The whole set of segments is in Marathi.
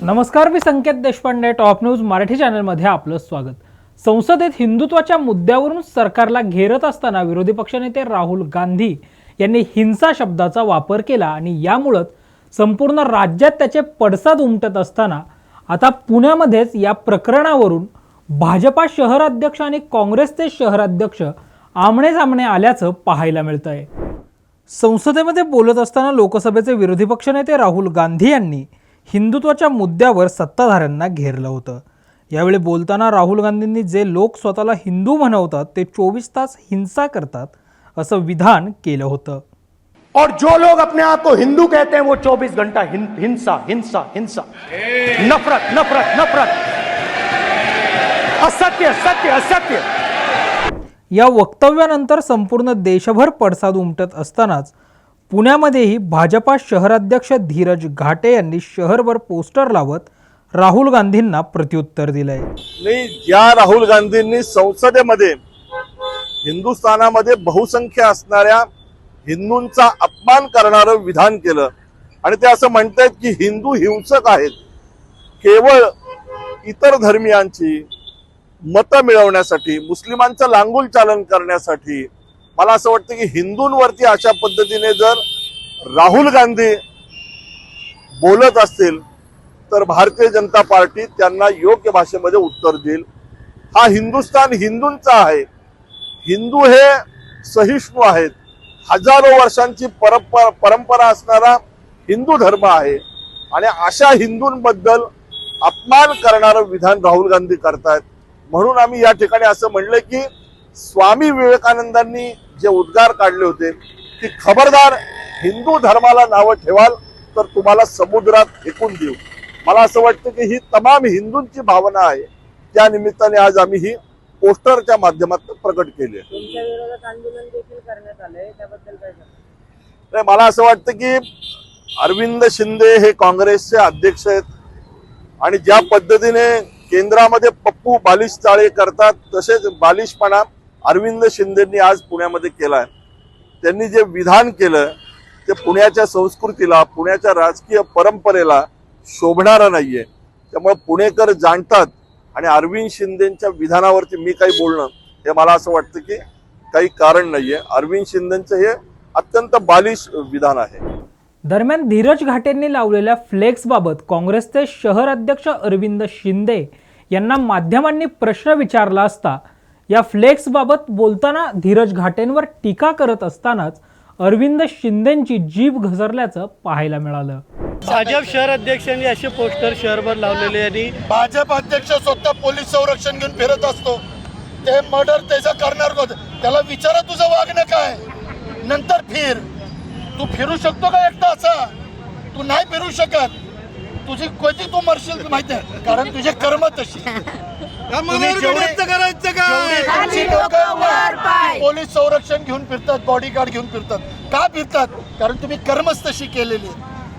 नमस्कार मी संकेत देशपांडे टॉप न्यूज मराठी चॅनलमध्ये आपलं स्वागत. संसदेत हिंदुत्वाच्या मुद्द्यावरून सरकारला घेरत असताना विरोधी पक्षनेते राहुल गांधी यांनी हिंसा शब्दाचा वापर केला आणि यामुळंच संपूर्ण राज्यात त्याचे पडसाद उमटत असताना आता पुण्यामध्येच या प्रकरणावरून भाजपा शहराध्यक्ष आणि काँग्रेसचे शहराध्यक्ष आमणे सामणे आल्याचं पाहायला मिळतं आहे संसदेमध्ये बोलत असताना लोकसभेचे विरोधी पक्षनेते राहुल गांधी यांनी हिंदुत्वाच्या मुद्द्यावर सत्ताधाऱ्यांना घेरलं होतं. यावेळी बोलताना राहुल गांधींनी जे लोक स्वतःला हिंदू म्हणवतात ते चोवीस तास हिंसा करतात असं विधान केलं होतं. और जो लोग अपने आप को हिंदू कहते हैं वो 24 घंटा हिंसा हिंसा हिंसा। नफरत नफरत नफरत। असत्य सत्य असत्य। या वक्तव्यानंतर संपूर्ण देशभर पडसाद उमटत असतानाच पुण्यामध्येही भाजपा शहराध्यक्ष धीरज घाटे यांनी शहरभर पोस्टर लावत राहुल गांधींना प्रत्युत्तर दिलंय. नाही ज्या राहुल गांधींनी संसदेमध्ये हिंदुस्थानामध्ये बहुसंख्य असणाऱ्या हिंदूंचा अपमान करणारं विधान केलं आणि ते असं म्हणतायत की हिंदू हिंसक आहेत केवळ इतर धर्मियांची मतं मिळवण्यासाठी मुस्लिमांचं लांगूल चालन करण्यासाठी मला असं वाटतं की हिंदूंवरती अशा पद्धतीने जर राहुल गांधी बोलत असतील तर भारतीय जनता पार्टी त्यांना योग्य भाषेमध्ये उत्तर देईल. हा हिंदुस्थान हिंदूंचा आहे. हिंदू हे सहिष्णू आहेत. हजारो वर्षांची परंपरा परंपरा असणारा हिंदू धर्म आहे. आणि अशा हिंदूंबद्दल अपमान करणारं विधान राहुल गांधी करतायत. म्हणून आम्ही या ठिकाणी असं म्हणलं की स्वामी विवेकानंदांनी जे उद्गार काढले होते की खबरदार हिंदू धर्माला नावं ठेवाल तर तुम्हाला समुद्रात फेकून देऊ. मला असं वाटतं की ही तमाम हिंदूंची भावना आहे. त्या निमित्ताने आज आम्ही ही पोस्टरच्या माध्यमातून प्रकट केली आहे. मला असं वाटतं की अरविंद शिंदे हे काँग्रेसचे अध्यक्ष आहेत. आणि ज्या पद्धतीने केंद्रामध्ये पप्पू बालिश चाळे करतात तसेच बालिशपणा अरविंद शिंदेंनी आज पुण्यामध्ये केलाय. त्यांनी जे विधान केलं ते पुण्याच्या संस्कृतीला पुण्याच्या राजकीय परंपरेला शोभणारं नाहीये. त्यामुळे पुणेकर जाणतात आणि अरविंद शिंदेच्या विधानावरती मी काही बोलणं हे मला असं वाटतं की काही कारण नाहीये. अरविंद शिंदेचं हे अत्यंत बालिश विधान आहे. दरम्यान धीरज घाटेंनी लावलेल्या फ्लेक्सबाबत काँग्रेसचे शहर अध्यक्ष अरविंद शिंदे यांना माध्यमांनी प्रश्न विचारला असता या फ्लेक्सबाबत बोलताना धीरज घाटेंवर टीका करत असतानाच अरविंद शिंदेंची जीभ घसरल्याचं पाहायला मिळालं. भाजप शहर अध्यक्षांनी असे पोस्टर शहरभर लावलेले आणि भाजप अध्यक्ष स्वतः पोलीस संरक्षण घेऊन फिरत असतो. ते मर्डर त्याचा करणार? त्याला विचारा तुझं वागणं काय? नंतर फिर. तू फिरू शकतो का एकटा असा? तू नाही फिरू शकत. तुझी कधी तू मरशील माहिती आहे? कारण तुझे कर्म तशी पोलीस संरक्षण घेऊन फिरतात बॉडीगार्ड घेऊन फिरतात. का फिरतात? कारण तुम्ही कर्मच तशी केलेली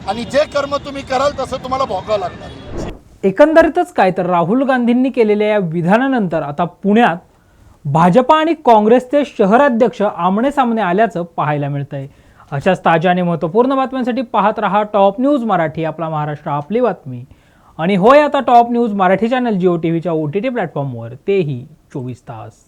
आणि जे कर्म तुम्ही कराल तसं तुम्हाला भोगावं लागणार. एकंदरीतच काय तर राहुल गांधींनी केलेल्या या विधानानंतर आता पुण्यात भाजपा आणि काँग्रेसचे शहराध्यक्ष आमने सामने आल्याचं पाहायला मिळतंय. अशाच ताज्या आणि महत्त्वपूर्ण बातम्यांसाठी पाहत रहा टॉप न्यूज मराठी आपला महाराष्ट्र आपली बातमी. आणि होय आता top news Marathi channel Jio T व्हीच्या ओ टी टी प्लॅटफॉर्मवर. तेही चोवीस तास.